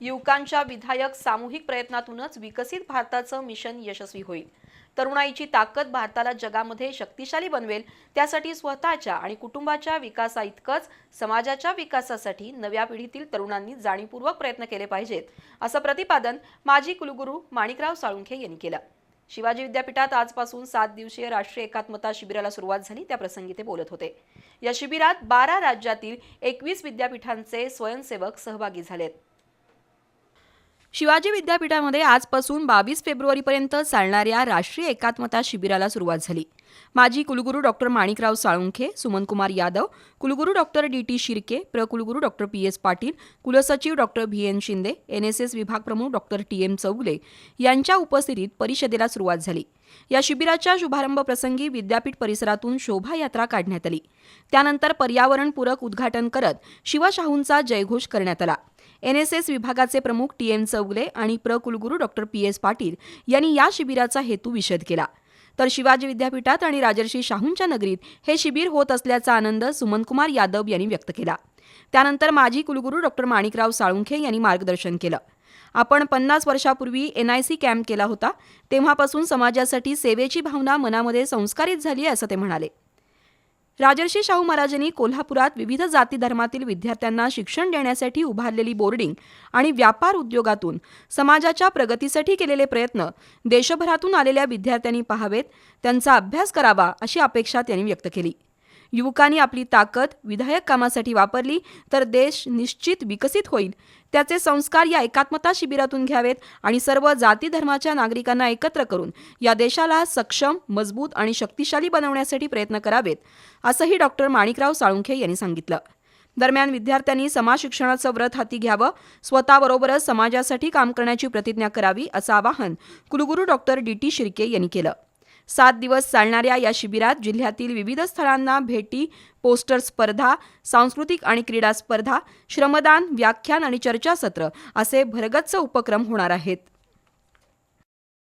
युवकांच्या विधायक सामूहिक प्रयत्नातूनच विकसित भारताचं मिशन यशस्वी होईल. तरुणाईची ताकद भारताला जगामध्ये शक्तिशाली बनवेल त्यासाठी स्वतःच्या आणि कुटुंबाच्या विकासाइतकंच समाजाच्या विकासासाठी नव्या पिढीतील तरुणांनी जाणीवपूर्वक प्रयत्न केले पाहिजेत असं प्रतिपादन माजी कुलगुरू माणिकराव साळुंखे यांनी केलं. शिवाजी विद्यापीठात आजपासून सात दिवसीय राष्ट्रीय एकात्मता शिबिराला सुरुवात झाली त्या प्रसंगी ते बोलत होते. या शिबिरात बारा राज्यातील एकवीस विद्यापीठांचे स्वयंसेवक सहभागी झालेत. शिवाजी विद्यापीठामध्ये आजपासून बावीस फेब्रुवारीपर्यंत चालणाऱ्या राष्ट्रीय एकात्मता शिबिराला सुरुवात झाली. माजी कुलगुरू डॉक्टर माणिकराव साळुंखे सुमनकुमार यादव कुलगुरू डॉक्टर डी टी शिर्के प्रकुलगुरू डॉक्टर पी एस पाटील कुलसचिव doctor V N Shinde N S S विभाग प्रमुख डॉक्टर टी एम चौगुले यांच्या उपस्थितीत परिषदेला सुरुवात झाली. या शिबिराच्या शुभारंभ प्रसंगी विद्यापीठ परिसरातून शोभायात्रा काढण्यात आली. त्यानंतर पर्यावरणपूरक उद्घाटन करत शिवशाहूंचा जयघोष करण्यात आला. एन एस एस विभागाचे प्रमुख टी एम चौगले आणि प्र कुलगुरू डॉक्टर पी एस पाटील यांनी या शिबिराचा हेतू विशद केला. तर शिवाजी विद्यापीठात आणि राजर्षी शाहूंच्या नगरीत हे शिबिर होत असल्याचा आनंद सुमनकुमार यादव यांनी व्यक्त केला. त्यानंतर माजी कुलगुरू डॉक्टर माणिकराव साळुंखे यांनी मार्गदर्शन केलं. आपण पन्नास वर्षापूर्वी एन आय सी कॅम्प केला होता तेव्हापासून समाजासाठी सेवेची भावना मनामध्ये संस्कारित झाली असं ते म्हणाले. राजर्षी शाहू महाराजांनी कोल्हापुरात विविध जाती धर्मातील विद्यार्थ्यांना शिक्षण देण्यासाठी उभारलेली बोर्डिंग आणि व्यापार उद्योगातून समाजाच्या प्रगतीसाठी केलेले प्रयत्न देशभरातून आलेल्या विद्यार्थ्यांनी पाहावेत त्यांचा अभ्यास करावा अशी अपेक्षा त्यांनी व्यक्त केली. युवकांनी आपली ताकद विधायक कामासाठी वापरली तर देश निश्चित विकसित होईल. त्याचे संस्कार या एकात्मता शिबिरातून घ्यावेत आणि सर्व जाती धर्माच्या नागरिकांना एकत्र करून या देशाला सक्षम मजबूत आणि शक्तिशाली बनवण्यासाठी प्रयत्न करावेत असंही डॉक्टर माणिकराव साळुंखे यांनी सांगितलं. दरम्यान विद्यार्थ्यांनी समाज शिक्षणाचं व्रत हाती घ्यावं स्वतःबरोबरच समाजासाठी काम करण्याची प्रतिज्ञा करावी असं आवाहन कुलगुरू डॉक्टर डी टी शिर्के यांनी केलं. सात दिवस चालणाऱ्या या शिबिरात जिल्ह्यातील विविध स्थळांना भेटी पोस्टर स्पर्धा सांस्कृतिक आणि क्रीडा स्पर्धा श्रमदान व्याख्यान आणि चर्चासत्र असे भरगच्च उपक्रम होणार आहेत.